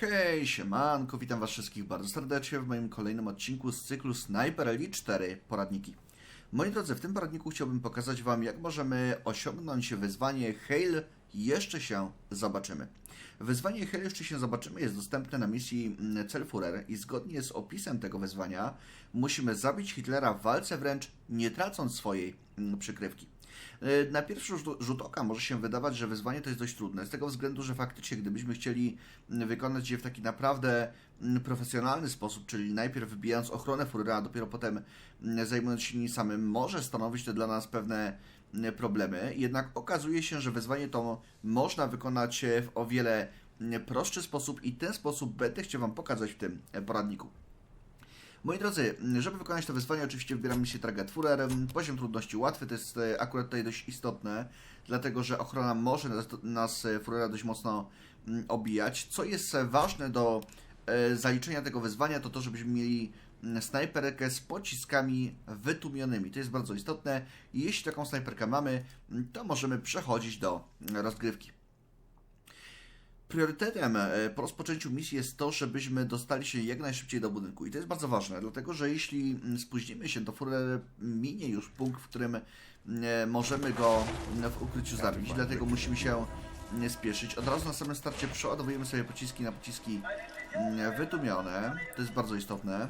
Hej, siemanko, witam was wszystkich bardzo serdecznie w moim kolejnym odcinku z cyklu Sniper Elite 4 Poradniki. Moi drodzy, w tym poradniku chciałbym pokazać wam, jak możemy osiągnąć wyzwanie Hail Jeszcze się zobaczymy. Wyzwanie Hail Jeszcze się zobaczymy jest dostępne na misji mm, Celfurer i zgodnie z opisem tego wyzwania musimy zabić Hitlera w walce wręcz nie tracąc swojej mm, przykrywki. E, Na pierwszy rzut- oka może się wydawać, że wyzwanie to jest dość trudne, z tego względu, że faktycznie gdybyśmy chcieli wykonać je w taki naprawdę profesjonalny sposób, czyli najpierw wybijając ochronę Furera, a dopiero potem zajmując się nim samym, może stanowić to dla nas pewne problemy. Jednak okazuje się, że wyzwanie to można wykonać e, w o wiele prostszy sposób i ten sposób będę chciał Wam pokazać w tym e, poradniku. Moi drodzy, żeby wykonać to wyzwanie, oczywiście wybieramy się Target Führer. Poziom trudności łatwy, to jest e, akurat tutaj dość istotne, dlatego że ochrona może nas, nas e, dość mocno mm, obijać. Co jest e, ważne do zaliczenia tego wyzwania, to to, żebyśmy mieli mm, snajperkę z pociskami wytłumionymi. To jest bardzo istotne. Jeśli taką snajperkę mamy, to możemy przechodzić do mm, rozgrywki. Priorytetem e, po rozpoczęciu misji jest to, żebyśmy dostali się jak najszybciej do budynku. I to jest bardzo ważne, dlatego że jeśli mm, spóźnimy się, to Führer minie już punkt, w którym mm, możemy go mm, w ukryciu zabić. Dlatego musimy się spieszyć. Od razu na samym starcie przeładowujemy sobie pociski na pociski wytłumione. To jest bardzo istotne.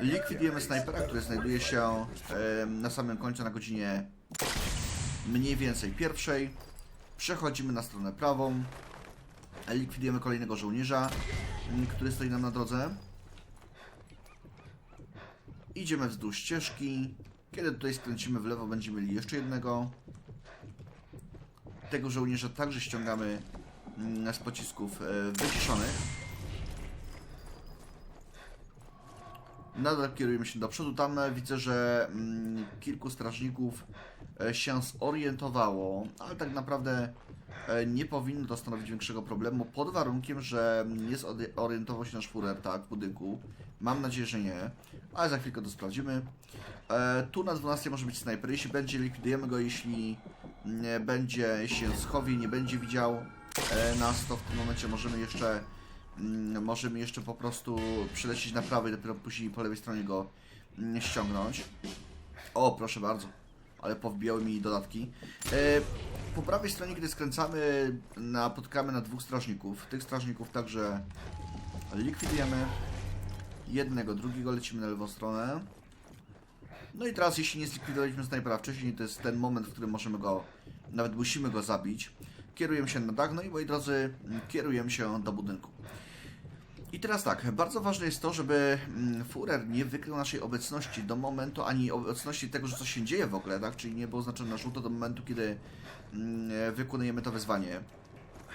Likwidujemy snajpera, który znajduje się e, na samym końcu na godzinie mniej więcej pierwszej. Przechodzimy na stronę prawą. Likwidujemy kolejnego żołnierza, m, który stoi nam na drodze. Idziemy wzdłuż ścieżki. Kiedy tutaj skręcimy w lewo, będziemy mieli jeszcze jednego. Tego żołnierza także ściągamy mm, z pocisków e, wyciszonych. Nadal kierujemy się do przodu. Tam e, widzę, że mm, kilku strażników e, się zorientowało, ale tak naprawdę e, nie powinno to stanowić większego problemu, pod warunkiem, że nie zorientował się nasz Führer, tak, w budynku. Mam nadzieję, że nie, ale za chwilkę to sprawdzimy. Tu na 12 może być snajper. Jeśli będzie, likwidujemy go. Jeśli będzie się schowie, nie będzie widział nas, to w tym momencie możemy jeszcze możemy jeszcze po prostu przylecieć na prawo i dopiero później po lewej stronie go mm, ściągnąć. O, proszę bardzo, ale powbijały mi dodatki. E, po prawej stronie, kiedy skręcamy, napotkamy na dwóch strażników. Tych strażników także likwidujemy. Jednego, drugiego lecimy na lewą stronę. No i teraz, jeśli nie zlikwidowaliśmy snajpera wcześniej, to jest ten moment, w którym możemy go, nawet musimy go zabić. Kierujemy się na dach, no i moi drodzy, kierujemy się do budynku. I teraz tak, bardzo ważne jest to, żeby mm, Führer nie wykrył naszej obecności do momentu, ani obecności tego, że coś się dzieje w ogóle, tak? Czyli nie było oznaczone na żółto do momentu, kiedy mm, wykonujemy to wyzwanie.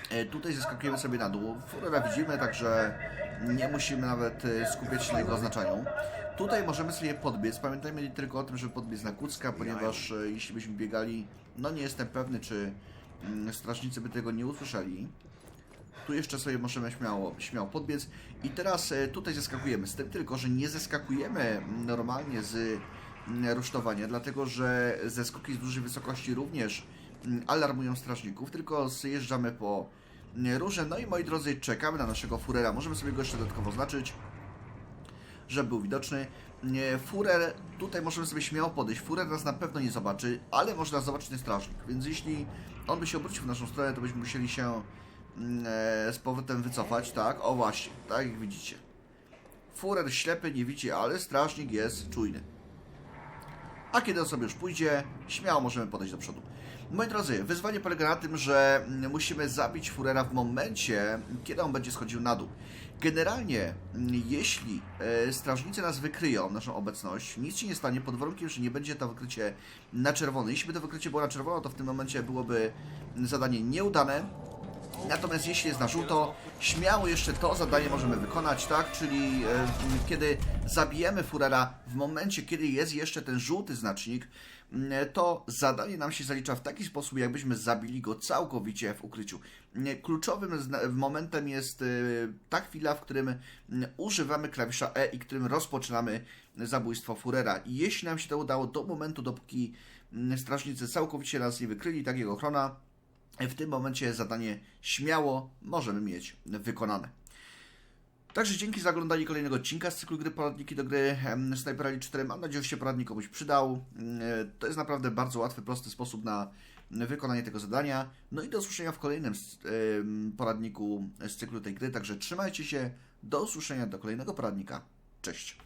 E, Tutaj zeskakujemy sobie na dół. Führera widzimy, także nie musimy nawet e, skupiać się na jego oznaczaniu. Tutaj możemy sobie podbiec. Pamiętajmy tylko o tym, żeby podbiec na kucka, ponieważ e, jeśli byśmy biegali, no nie jestem pewny, czy mm, strażnicy by tego nie usłyszeli. Tu jeszcze sobie możemy śmiało, śmiało podbiec. I teraz e, tutaj zeskakujemy. Z tym tylko, że nie zeskakujemy normalnie z mm, rusztowania, dlatego że zeskoki z dużej wysokości również mm, alarmują strażników, tylko zjeżdżamy po mm, rurze. No i moi drodzy, czekamy na naszego furera. Możemy sobie go jeszcze dodatkowo oznaczyć, żeby był widoczny. Nie, Furer, tutaj możemy sobie śmiało podejść. Furer nas na pewno nie zobaczy, ale może nas zobaczyć ten strażnik. Więc jeśli on by się obrócił w naszą stronę, to byśmy musieli się e, z powrotem wycofać, tak? O właśnie, tak jak widzicie. Furer ślepy nie widzi, ale strażnik jest czujny. A kiedy sobie już pójdzie, śmiało możemy podejść do przodu. Moi drodzy, wyzwanie polega na tym, że mm, musimy zabić Furera w momencie, kiedy on będzie schodził na dół. Generalnie, mm, jeśli e, strażnicy nas wykryją, naszą obecność, nic się nie stanie pod warunkiem, że nie będzie to wykrycie na czerwono. Jeśli by to wykrycie było na czerwono, to w tym momencie byłoby zadanie nieudane. Natomiast jeśli jest na żółto, śmiało jeszcze to zadanie możemy wykonać, tak? Czyli e, kiedy zabijemy Furera w momencie, kiedy jest jeszcze ten żółty znacznik, m, to zadanie nam się zalicza w taki sposób, jakbyśmy zabili go całkowicie w ukryciu. M, Kluczowym momentem jest e, ta chwila, w którym m, używamy klawisza E i którym rozpoczynamy zabójstwo Furera. Jeśli nam się to udało do momentu, dopóki strażnicy całkowicie nas nie wykryli, tak jak ochrona, w tym momencie zadanie śmiało możemy mieć wykonane. Także dzięki za oglądanie kolejnego odcinka z cyklu gry Poradniki do gry Sniper Elite 4. Mam nadzieję, że się poradnik komuś przydał. E, To jest naprawdę bardzo łatwy, prosty sposób na wykonanie tego zadania. No i do usłyszenia w kolejnym poradniku z cyklu tej gry. Także trzymajcie się. Do usłyszenia do kolejnego poradnika. Cześć.